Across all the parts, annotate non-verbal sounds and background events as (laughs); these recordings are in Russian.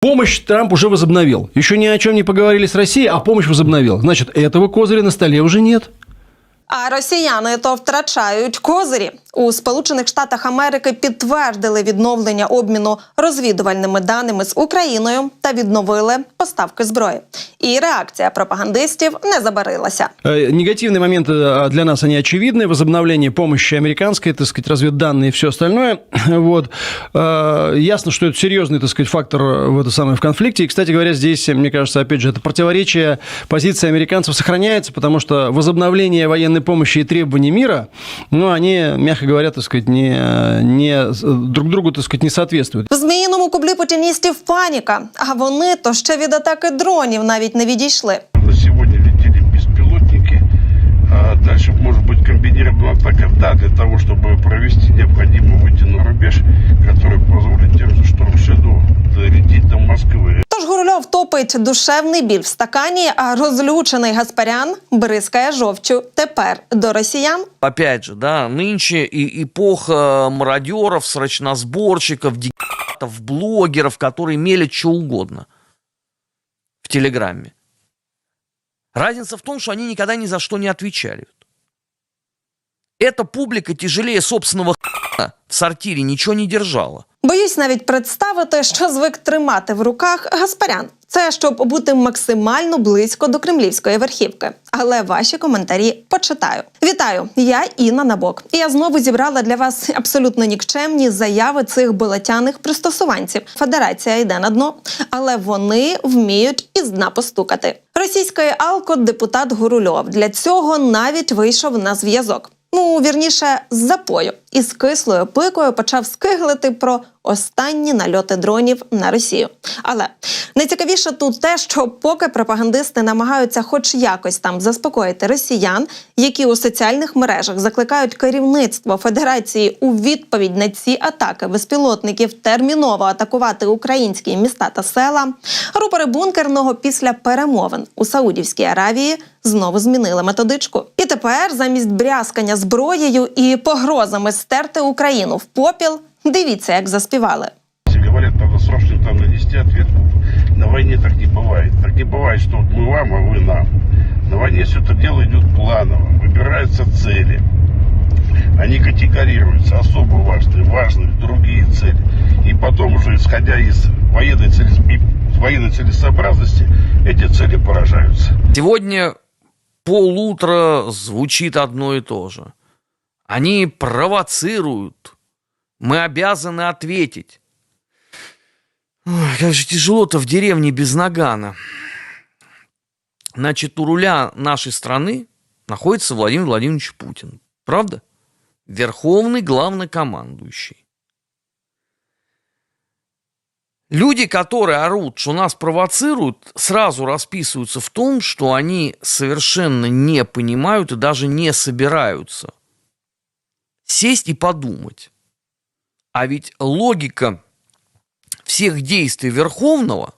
Помощь Трамп уже возобновил. Еще ни о чем не поговорили с Россией, а помощь возобновил. Значит, этого козыря на столе уже нет. А росіяни то втрачають козирі. У Сполучених Штатах Америки підтвердили відновлення обміну розвідувальними даними з Україною та відновили поставки зброї. І реакція пропагандистів не забарилася. Э, Негативные моменты э, для нас, они очевидны. Возобновление помощи американской, так сказать, разведданные и все остальное. (clears throat) Вот. Э, Ясно, что это серьезный, так сказать, фактор в это самое в конфликте. И, кстати говоря, здесь, мне кажется, опять же, это противоречие позиции американцев сохраняется, потому что возобновление военной помощи и требований мира, ну, они, мягко говоря, так сказать, не, не друг другу, так сказать, не соответствуют. В зміїному кублі путіністів паніка, а вони то ще від атаки дронів навіть не відійшли. На сегодня летели беспилотники. А дальше может быть комбинированная атака, да, для того, чтобы провести, необходимо выйти на рубеж, который позволит тем же Storm Shadow долететь до Москвы. Тож Гурульов топить душевний біль в стакані, а розлючений Гаспарян бризкає жовчу тепер до росіян. Опять же, да, нынче и эпоха мародеров, срочносборщиков, дегенератов, блогеров, которые мелят что угодно в Телеграме. Разница в том, что они никогда ни за что не отвечали. Эта публика тяжелее собственного в сортире ничего не держала. Боюсь навіть представити, що звик тримати в руках Гаспарян. Це щоб бути максимально близько до кремлівської верхівки. Але ваші коментарі почитаю. Вітаю! Я Інна Набок. І я знову зібрала для вас абсолютно нікчемні заяви цих болотяних пристосуванців. Федерація йде на дно, але вони вміють із дна постукати. Російської алко депутат Гурульов для цього навіть вийшов на зв'язок. Ну, вірніше, з запою і з кислою пикою почав скиглити про останні нальоти дронів на Росію. Але найцікавіше тут те, що поки пропагандисти намагаються хоч якось там заспокоїти росіян, які у соціальних мережах закликають керівництво Федерації у відповідь на ці атаки безпілотників терміново атакувати українські міста та села. Рупори бункерного після перемовин у Саудівській Аравії знову змінили методичку. І тепер замість брязкання зброєю і погрозами стерти Україну в попіл, дивіться, як заспівали. Если говорят, надо срочно там нанести ответку. На войне так не бывает. Так не бывает, что вот мы вам, а вы нам. На войне все это дело идет планово. Выбираются цели. Они категорируются особо важные, важные другие цели. И потом уже, исходя из военной, целес- и военной целесообразности, эти цели поражаются. Сегодня полутра звучит одно и то же. Они провоцируют. Мы обязаны ответить. Ой, как же тяжело-то в деревне без нагана. Значит, у руля нашей страны находится Владимир Владимирович Путин. Правда? Верховный главнокомандующий. Люди, которые орут, что нас провоцируют, сразу расписываются в том, что они совершенно не понимают и даже не собираются сесть и подумать. А ведь логика всех действий Верховного,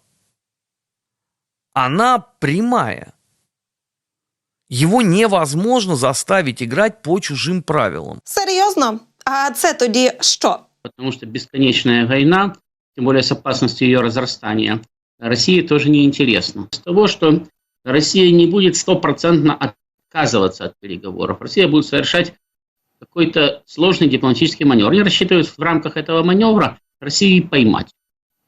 она прямая. Его невозможно заставить играть по чужим правилам. Серйозно? А це тоді що? потому что бесконечная война, тем более с опасностью ее разрастания, России тоже не интересно. С того, что Россия не будет стопроцентно отказываться от переговоров. Россия будет совершать какой-то сложный дипломатический маневр. Они рассчитывают в рамках этого маневра Россию поймать.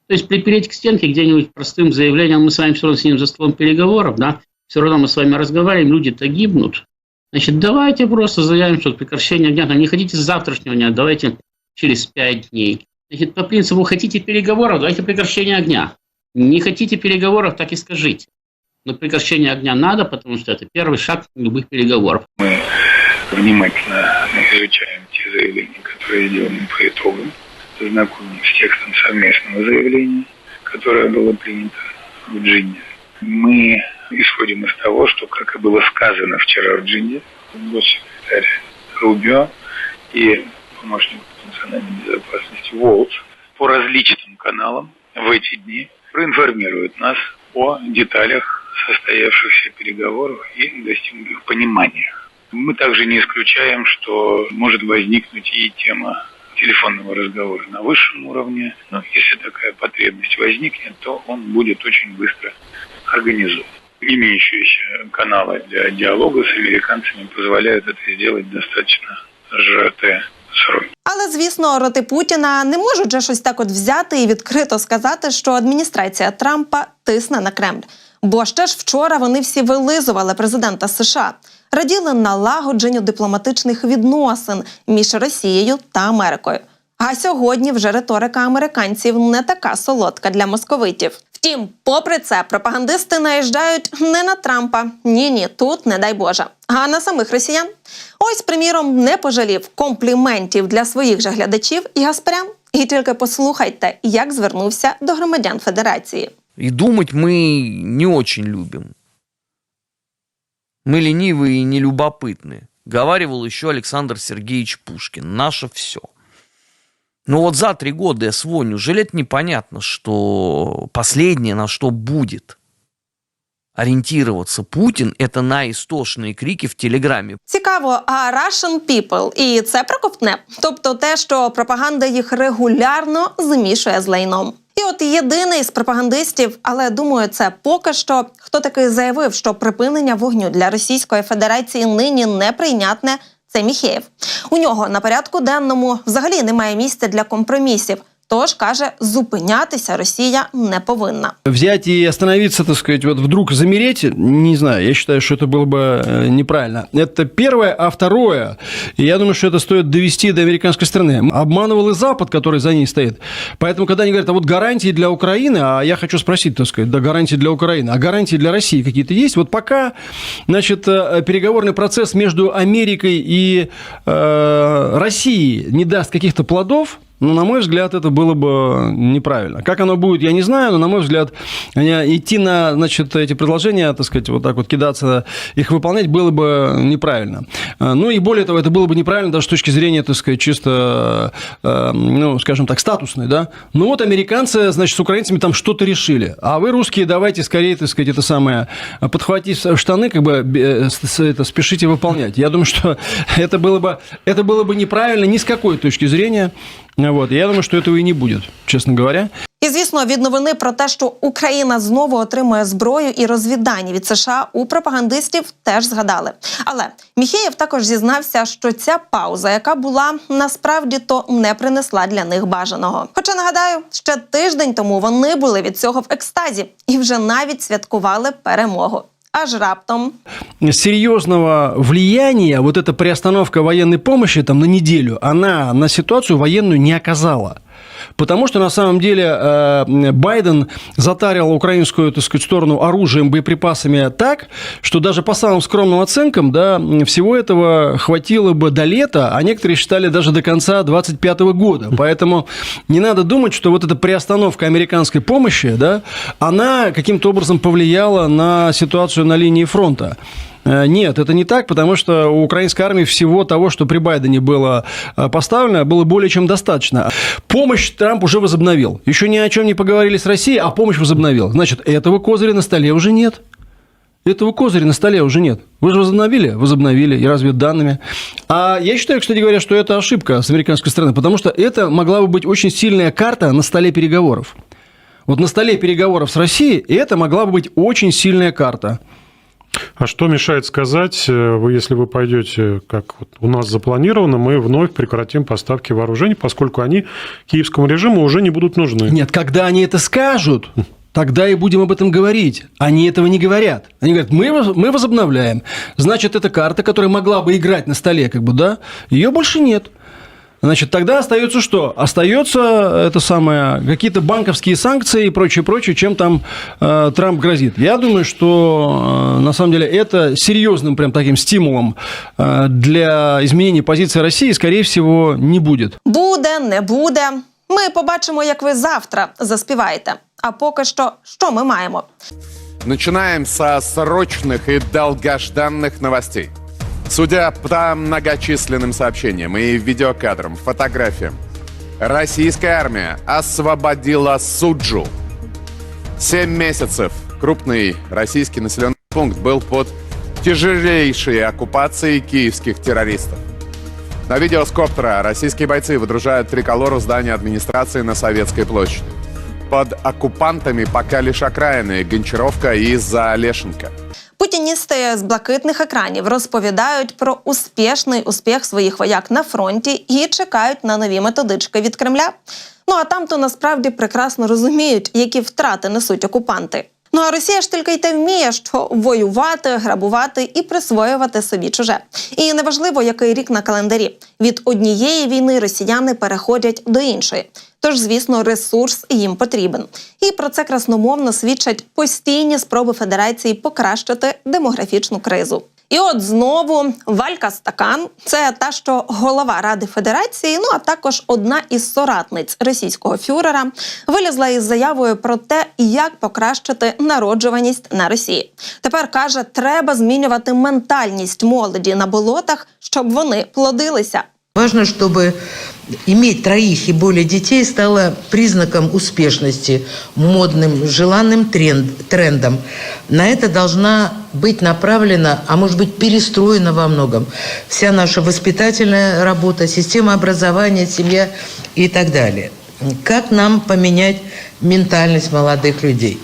То есть припереть к стенке где-нибудь простым заявлением, мы с вами все равно сидим за столом переговоров, да, все равно мы с вами разговариваем, люди-то гибнут. Значит, давайте просто заявим, что прекращение огня, не хотите с завтрашнего дня, давайте через пять дней. Значит, по принципу, хотите переговоров, давайте прекращение огня. Не хотите переговоров, так и скажите. Но прекращение огня надо, потому что это первый шаг любых переговоров. внимательно изучаем те заявления, которые сделаны по итогам, знакомы с текстом совместного заявления, которое было принято в Джинне. Мы исходим из того, что, как и было сказано вчера в Джинне, госсекретарь Рубио и помощник по национальной безопасности Волц по различным каналам в эти дни проинформируют нас о деталях состоявшихся переговоров и достигнутых пониманиях. Мы также не исключаем, что может возникнуть и тема телефонного разговора на высшем уровне. Но если такая потребность возникнет, то он будет очень быстро организован. Имеющиеся каналы для диалога с американцами позволяют это сделать достаточно сроки. Але звісно, роти Путіна не можуть же щось так от взяти і відкрито сказати, що адміністрація Трампа тисне на Кремль. Бо ще ж вчора вони всі вилизували президента США, раділи налагодженню дипломатичних відносин між Росією та Америкою. А сьогодні вже риторика американців не така солодка для московитів. Втім, попри це, пропагандисти наїжджають не на Трампа. Ні, ні, тут не дай Боже, а на самих росіян. Ось, приміром, не пожалів компліментів для своїх же глядачів і Гаспарян. І тільки послухайте, як звернувся до громадян Федерації. И думать мы не очень любим. Мы ленивые и нелюбопытны. Говаривал еще Александр Сергеевич Пушкин. Наше все. Но вот за три года СВО неужели это непонятно, что последнее, на что будет ориентироваться Путин, это на истошные крики в Телеграме. Цікаво, а Russian people і це проковтне, тобто те, що пропаганда їх регулярно змішує з лайном. І от єдиний з пропагандистів, але думаю, це поки що хто таки заявив, що припинення вогню для Російської Федерації нині неприйнятне. Це Міхеєв. У нього на порядку денному взагалі немає місця для компромісів. Тож каже, зупинятися Росія не повинна. Взять и остановиться, так сказать, вот вдруг замереть, не знаю, я считаю, что это было бы э, неправильно. Это первое, а второе, я думаю, что это стоит довести до американской страны. Обманывал и Запад, который за ней стоит. Поэтому, когда они говорят, а вот гарантии для Украины, а я хочу спросить, так сказать, да, гарантии для Украины, а гарантии для России какие-то есть? Вот пока, значит, э, переговорный процесс между Америкой и э, Россией не даст каких-то плодов, ну, на мой взгляд, это было бы неправильно. Как оно будет, я не знаю, но, на мой взгляд, идти на, значит, эти предложения, так сказать, вот так вот кидаться, их выполнять было бы неправильно. Ну, и более того, это было бы неправильно даже с точки зрения, так сказать, чисто, ну, скажем так, статусной, да. Ну, вот американцы, значит, с украинцами там что-то решили, а вы, русские, давайте скорее, так сказать, это самое, подхватить штаны, как бы, это, спешите выполнять. Я думаю, что (laughs) это было бы, это было бы неправильно ни с какой точки зрения. Вот. Я думаю, що этого і не буде, чесно говоря. І звісно, від новини про те, що Україна знову отримує зброю і розвіддані від США у пропагандистів теж згадали. Але Міхеєв також зізнався, що ця пауза, яка була насправді то не принесла для них бажаного. Хоча нагадаю, ще тиждень тому вони були від цього в екстазі і вже навіть святкували перемогу. Аж раптом серьезного влияния вот эта приостановка военной помощи там на неделю, она на ситуацию военную не оказала. Потому что на самом деле э, Байден затарил украинскую, так сказать, сторону оружием, боеприпасами так, что даже по самым скромным оценкам, да, всего этого хватило бы до лета, а некоторые считали даже до конца 2025 года. (laughs) Поэтому не надо думать, что вот эта приостановка американской помощи, да, она каким-то образом повлияла на ситуацию на линии фронта. Э, нет, это не так, потому что у украинской армии всего того, что при Байдене было э, поставлено, было более чем достаточно. Помощь Трамп уже возобновил. Еще ни о чем не поговорили с Россией, а помощь возобновил. Значит, этого козыря на столе уже нет. Этого козыря на столе уже нет. Вы же возобновили? Возобновили. И разведданными. А я считаю, кстати говоря, что это ошибка с американской стороны, потому что это могла бы быть очень сильная карта на столе переговоров. Вот на столе переговоров с Россией это могла бы быть очень сильная карта. А что мешает сказать, э, вы, если вы пойдете, как вот у нас запланировано, мы вновь прекратим поставки вооружений, поскольку они киевскому режиму уже не будут нужны? Нет, когда они это скажут, тогда и будем об этом говорить. Они этого не говорят. Они говорят, мы, мы возобновляем. Значит, эта карта, которая могла бы играть на столе, как бы, да, ее больше нет. Значит, тогда остается что? Остается это самое, какие-то банковские санкции и прочее, прочее, чем там э, Трамп грозит. Я думаю, что э, на самом деле это серьезным прям таким стимулом э, для изменения позиции России, скорее всего, не будет. Буде, не буде. Ми побачимо, як ви завтра заспіваєте. А поки що, що ми маємо? Начинаем со срочных и долгожданных новостей. Судя по многочисленным сообщениям и видеокадрам, фотографиям, российская армия освободила Суджу. Семь месяцев крупный российский населенный пункт был под тяжелейшей оккупацией киевских террористов. На видео с коптера российские бойцы выдружают триколор у здания администрации на Советской площади. Под оккупантами пока лишь окраины Гончаровка и Залешенко. Путіністи з блакитних екранів розповідають про успішний успіх своїх вояк на фронті і чекають на нові методички від Кремля. Ну а там то насправді прекрасно розуміють, які втрати несуть окупанти. Ну а Росія ж тільки й те вміє, що воювати, грабувати і присвоювати собі чуже. І неважливо, який рік на календарі. Від однієї війни росіяни переходять до іншої. Тож, звісно, ресурс їм потрібен. І про це красномовно свідчать постійні спроби Федерації покращити демографічну кризу. І от знову Валька Стакан це та, що голова Ради Федерації, ну а також одна із соратниць російського фюрера, вилізла із заявою про те, як покращити народжуваність на Росії. Тепер каже, треба змінювати ментальність молоді на болотах, щоб вони плодилися. Важно, чтобы иметь троих и более детей стало признаком успешности, модным, желанным тренд, трендом. На это должна быть направлена, а может быть перестроена во многом вся наша воспитательная работа, система образования, семья и так далее. Как нам поменять ментальность молодых людей?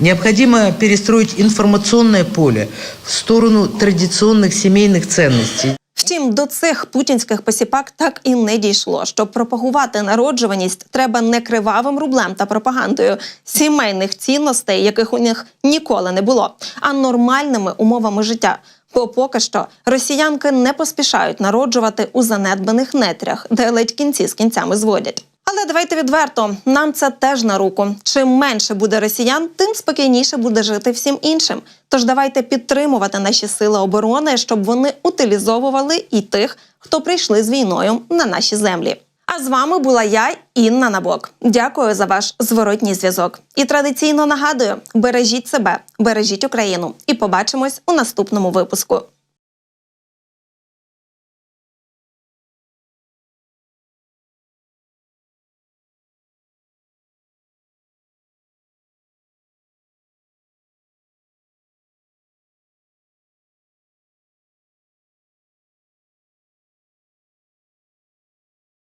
Необходимо перестроить информационное поле в сторону традиционных семейных ценностей. Втім, до цих путінських посіпак так і не дійшло. Щоб пропагувати народжуваність, треба не кривавим рублем та пропагандою сімейних цінностей, яких у них ніколи не було, а нормальними умовами життя. Бо поки що росіянки не поспішають народжувати у занедбаних нетрях, де ледь кінці з кінцями зводять. Давайте відверто, нам це теж на руку. Чим менше буде росіян, тим спокійніше буде жити всім іншим. Тож давайте підтримувати наші сили оборони, щоб вони утилізовували і тих, хто прийшли з війною на наші землі. А з вами була я, Інна Набок. Дякую за ваш зворотній зв'язок. І традиційно нагадую: бережіть себе, бережіть Україну, і побачимось у наступному випуску.